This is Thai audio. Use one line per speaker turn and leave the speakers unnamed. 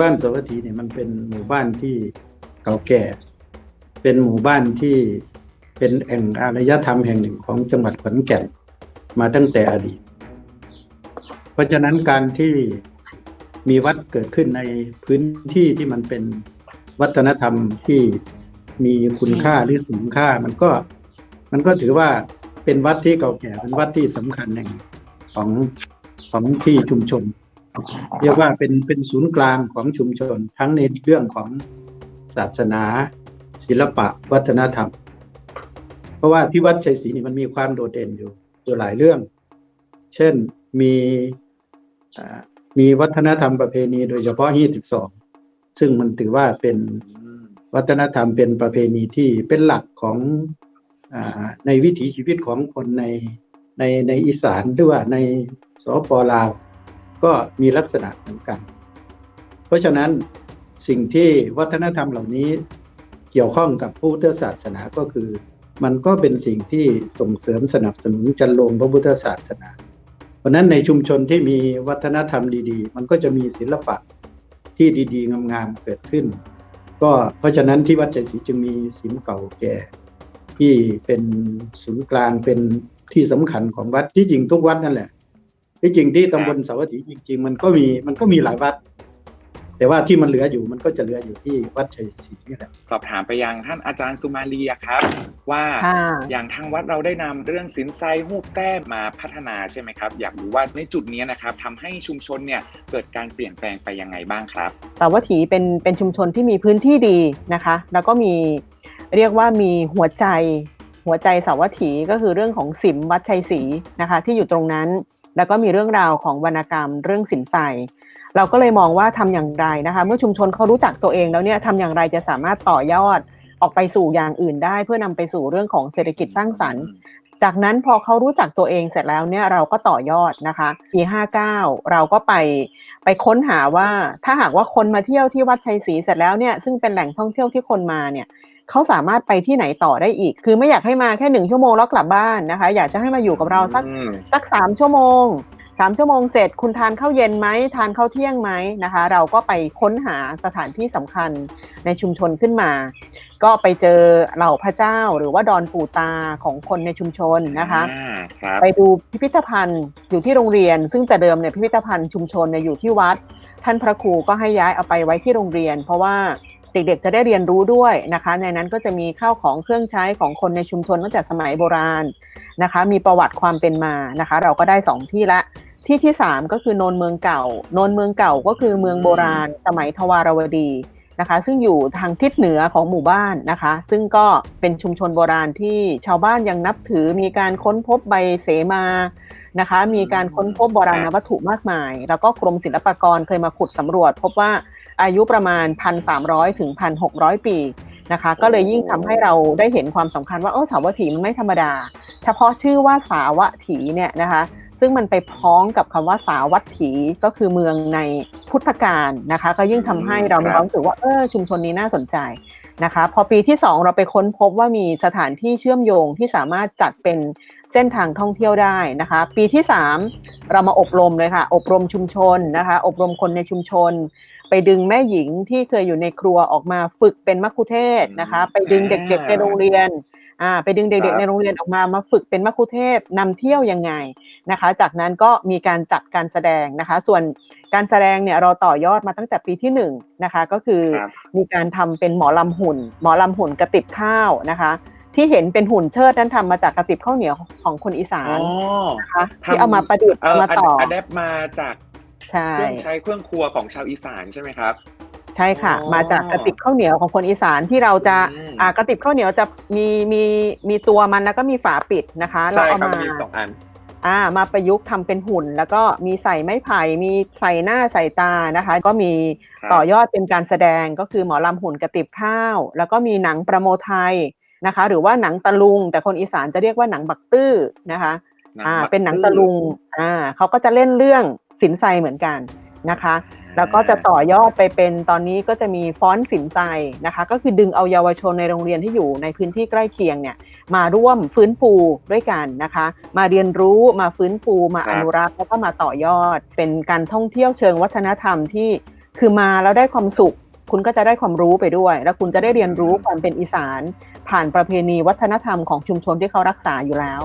บ้านสวัสดีเนี่ยมันเป็นหมู่บ้านที่เก่าแก่ เป็นหมู่บ้านที่เป็นแอ่งอารยธรรมแห่งหนึ่งของจังหวัดขอนแก่นมาตั้งแต่อดีต เพราะฉะนั้นการที่มีวัดเกิดขึ้นในพื้นที่ที่มันเป็นวัฒนธรรมที่มีคุณค่าหรือสูงค่ามันก็ มันก็ถือว่าเป็นวัดที่เก่าแก่เป็นวัดที่สำคัญแห่งของของที่ชุมชน เรียกว่าเป็นเป็นศูนย์กลางของชุมชน ทั้งในเรื่องของศาสนา ศิลปะ วัฒนธรรม เพราะว่าที่วัดชัยศรีนี่มันมีความโดดเด่นอยู่อยู่หลายเรื่อง เช่นมีมีวัฒนธรรมประเพณีโดยเฉพาะฮีสิบสองซึ่งมันถือว่าเป็นวัฒนธรรมเป็นประเพณีที่เป็นหลักของอในวิถีชีวิตของคนในในในอีสานหรือว่าในสปลาว ก็มีลักษณะเหมือนกัน เพราะฉะนั้นสิ่งที่วัฒนธรรมเหล่านี้เกี่ยวข้องกับพุทธศาสนาก็คือ มันก็เป็นสิ่งที่ส่งเสริมสนับสนุนจันลงพระพุทธศาสนา เพราะนั้นในชุมชนที่มีวัฒนธรรมดีๆ มันก็จะมีศิลปะที่ดีๆ งามๆเกิดขึ้น ก็เพราะฉะนั้นที่วัดใจศรีจึงมีศิลป์เก่าแก่ ที่เป็นศูนย์กลางเป็นที่สำคัญของวัดที่จริงทุกวัดนั่นแหละ ที่จริงที่ตำบลสาวัตถีจริง ๆ มันก็มีมันก็มีหลายวัด แต่ว่าที่มันเหลืออยู่มันก็จะเหลืออยู่ที่วัดชัยศรีนี่แหละ
สอบถามไปยังท่านอาจารย์สุมาลีอะครับ ว่า
ค่ะ
อย่างทางวัดเราได้นำเรื่องสินไซฮูบแต้มมาพัฒนาใช่ไหมครับ อยากรู้ว่าในจุดนี้นะครับทำให้ชุมชนเนี่ยเกิดการเปลี่ยนแปลงไปยังไงบ้างครับ
สาวัตถีเป็นเป็นชุมชนที่มีพื้นที่ดีนะคะ แล้วก็มีเรียกว่ามีหัวใจหัวใจสาวัตถีก็คือเรื่องของสิมวัดชัยศรีนะคะ ที่อยู่ตรงนั้น แล้วก็มีเรื่องราวของวรรณกรรมเรื่องสินไซเราก็เลยมองว่าทำอย่างไรนะคะ เมื่อชุมชนเขารู้จักตัวเองแล้วเนี่ยทำอย่างไรจะสามารถต่อยอดออกไปสู่อย่างอื่นได้ เพื่อนำไปสู่เรื่องของเศรษฐกิจสร้างสรรค์ จากนั้นพอเขารู้จักตัวเองเสร็จแล้วเนี่ยเราก็ต่อยอดนะคะปี59 เราก็ไปไปค้นหาว่าถ้าหากว่าคนมาเที่ยวที่วัดชัยศรีเสร็จแล้วเนี่ยซึ่งเป็นแหล่งท่องเที่ยวที่คนมาเนี่ย เขาสามารถไปที่ไหนต่อได้อีก คือไม่อยากให้มาแค่หนึ่งชั่วโมงแล้วกลับบ้านนะคะ อยากจะให้มาอยู่กับเราสัก
อืม
สักสามชั่วโมงสามชั่วโมงเสร็จคุณทานข้าวเย็นไหมทานข้าวเที่ยงไหมนะคะ เราก็ไปค้นหาสถานที่สำคัญในชุมชนขึ้นมา ก็ไปเจอเหล่าพระเจ้าหรือว่าดอนปู่ตาของคนในชุมชนนะคะ
อ่าครับ
ไปดูพิพิธภัณฑ์อยู่ที่โรงเรียน ซึ่งแต่เดิมเนี่ยพิพิธภัณฑ์ชุมชนเนี่ยอยู่ที่วัด ท่านพระครูก็ให้ย้ายเอาไปไว้ที่โรงเรียน เพราะว่า เด็กๆจะได้เรียนรู้ด้วยนะคะ ในนั้นก็จะมีข้าวของเครื่องใช้ของคนในชุมชนตั้งแต่สมัยโบราณนะคะ มีประวัติความเป็นมานะคะ เราก็ได้สองที่ละที่ที่สามก็คือโนนเมืองเก่าโนนเมืองเก่าก็คือเมืองโบราณ สมัยทวารวดีนะคะ ซึ่งอยู่ทางทิศเหนือของหมู่บ้านนะคะ ซึ่งก็เป็นชุมชนโบราณที่ชาวบ้านยังนับถือมีการค้นพบใบเสมานะคะ มีการค้นพบโบราณวัตถุมากมาย แล้วก็กรมศิลปากรเคยมาขุดสำรวจ พบว่า อายุประมาณ 1,300 ถึง 1,600 ปีนะคะ ก็เลยยิ่งทำให้เราได้เห็นความสำคัญว่าเออสาวัตถีมันไม่ธรรมดา เฉพาะชื่อว่าสาวัตถีเนี่ยนะคะ ซึ่งมันไปพ้องกับคำว่าสาวัตถีก็คือเมืองในพุทธกาลนะคะ ก็ยิ่งทำให้เรามีความรู้สึกว่าเออชุมชนนี้น่าสนใจนะคะ พอปีที่ 2 เราไปค้นพบว่ามีสถานที่เชื่อมโยงที่สามารถจัดเป็นเส้นทางท่องเที่ยวได้นะคะ ปีที่ 3 เรามาอบรมเลยค่ะ อบรมชุมชนนะคะ อบรมคนในชุมชน ไปดึงแม่หญิงที่เคยอยู่ในครัวออกมาฝึกเป็นมัคคุเทศก์นะคะ ไปดึงเด็กๆในโรงเรียนอ่าไปดึงเด็กๆในโรงเรียนออกมามาฝึกเป็นมัคคุเทศก์นำเที่ยวยังไงนะคะ จากนั้นก็มีการจัดการแสดงนะคะ ส่วนการแสดงเนี่ยเราต่อยอดมาตั้งแต่ปีที่1นงนะคะ ก็คือ
ครับ
มีการทำเป็นหมอลำหุ่น หมอลำหุ่นกระติบข้าวนะคะ ที่เห็นเป็นหุ่นเชิดนั้นทำมาจากกระติบข้าวเหนียวของคนอีสา
อ๋อน
นะคะที่เอามาประดิษฐ์
เอ
เอา
อ
มาต่อ
อะแดปมาจาก
ใช่
เครื่องใช้เครื่องครัวของชาวอีสานใช่ไหมครับ
ใช่ค่ะ
อ๋อ
มาจากกระติบข้าวเหนียวของคนอีสานที่เราจะ
อืม
อ่ากระติบข้าวเหนียวจะมีมีมีตัวมันแล้วก็มีฝาปิดนะคะ เรา
ใช่
เอา
ครับ
มา
มันมีสองอัน
อ่ามาประยุกต์ทำเป็นหุ่น แล้วก็มีใส่ไม้ไผ่มีใส่หน้าใส่ตานะคะ ก็มี
ครับ
ต่อยอดเป็นการแสดงก็คือหมอลำหุ่นกระติบข้าว แล้วก็มีหนังประโมไทยนะคะ หรือว่าหนังตะลุง แต่คนอีสานจะเรียกว่าหนังบักตื้อนะคะ อ่าเป็นหนังตะลุงอ่าเขาก็จะเล่นเรื่องสินไซเหมือนกันนะคะ แล้วก็จะต่อยอดไปเป็นตอนนี้ก็จะมีฟ้อนสินไซนะคะ ก็คือดึงเอาเยาวชนในโรงเรียนที่อยู่ในพื้นที่ใกล้เคียงเนี่ยมาร่วมฟื้นฟูด้วยกันนะคะ มาเรียนรู้มาฟื้นฟูมา
ครับ
อนุรักษ์แล้วก็มาต่อยอด เป็นการท่องเที่ยวเชิงวัฒนธรรมที่คือมาแล้วได้ความสุข คุณก็จะได้ความรู้ไปด้วย แล้วคุณจะได้เรียนรู้ความเป็นอีสาน ผ่านประเพณีวัฒนธรรมของชุมชนที่เขารักษาอยู่แล้ว